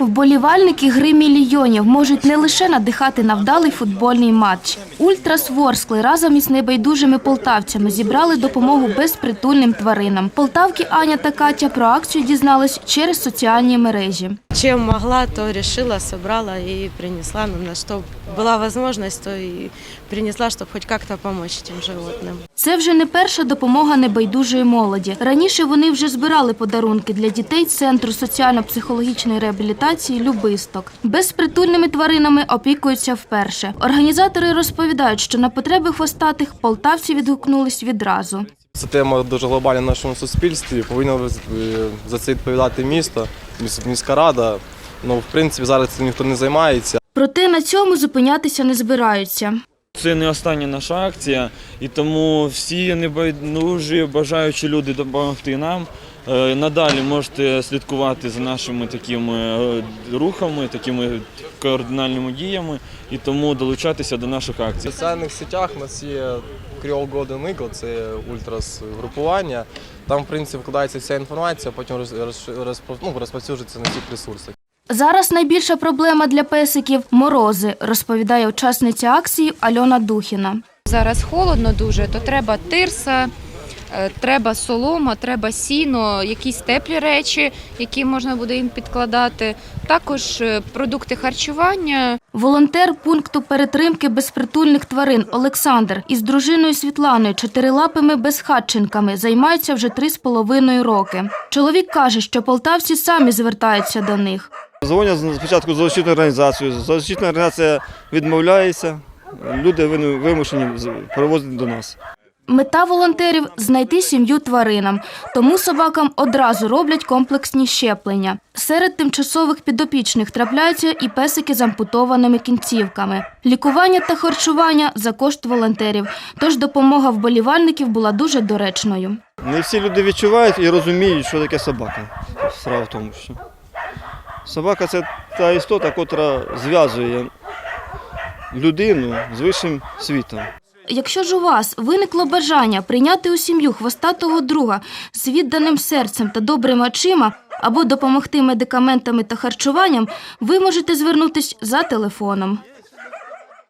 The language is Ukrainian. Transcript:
Вболівальники гри мільйонів можуть не лише надихати на вдалий футбольний матч. Ультрас Ворскли разом із небайдужими полтавцями зібрали допомогу безпритульним тваринам. Полтавки Аня та Катя про акцію дізнались через соціальні мережі. Чем могла, то решила, собрала и принесла. Ну, на что была возможность, то и принесла, чтобы хоть как-то помочь этим животным. Це вже не перша допомога небайдужої молоді. Раніше вони вже збирали подарунки для дітей Центру соціально-психологічної реабілітації Любисток. Безпритульними тваринами опікуються вперше. Організатори розповідають, що на потреби хвостатих полтавці відгукнулись відразу. Це тема дуже глобальна в нашому суспільстві. Повинно е, за це відповідати місто, міська рада. Ну, в принципі, зараз цим ніхто не займається. Проте на цьому зупинятися не збираються. Це не остання наша акція, і тому всі небайдужі, бажаючі люди допомогти нам. Е, Надалі можете слідкувати за нашими такими е, рухами, такими координальними діями, і тому долучатися до наших В акцій. соціальних сетях у нас є Creole Golden Eagle, це ультрас групування. Там, в принципі, вкладається вся інформація, потім ну, розповсюджується на всіх ресурсах. Зараз найбільша проблема для песиків морози, розповідає учасниця акції Альона Духіна. Зараз холодно дуже, то треба тирса, треба солома, треба сіно, якісь теплі речі, які можна буде їм підкладати. Також е, продукти харчування. Волонтер пункту перетримки безпритульних тварин Олександр із дружиною Світланою чотирилапими безхатченками займаються вже три з половиною роки. Чоловік каже, що полтавці самі звертаються до них. Дзвонять спочатку зоозахисну організацію. Зоозахисна організація відмовляється. Люди вину- вимушені привозити до нас. Мета волонтерів знайти сім'ю тваринам, тому собакам одразу роблять комплексні щеплення. Серед тимчасових підопічних трапляються і песики з ампутованими кінцівками. Лікування та харчування за кошт волонтерів. Тож допомога вболівальників була дуже доречною. Не всі люди відчувають і розуміють, що таке собака. Справа в тому, що собака це та істота, котра зв'язує людину з вищим світом. Якщо ж у вас виникло бажання прийняти у сім'ю хвостатого друга з відданим серцем та добрими очима або допомогти медикаментами та харчуванням, ви можете звернутись за телефоном.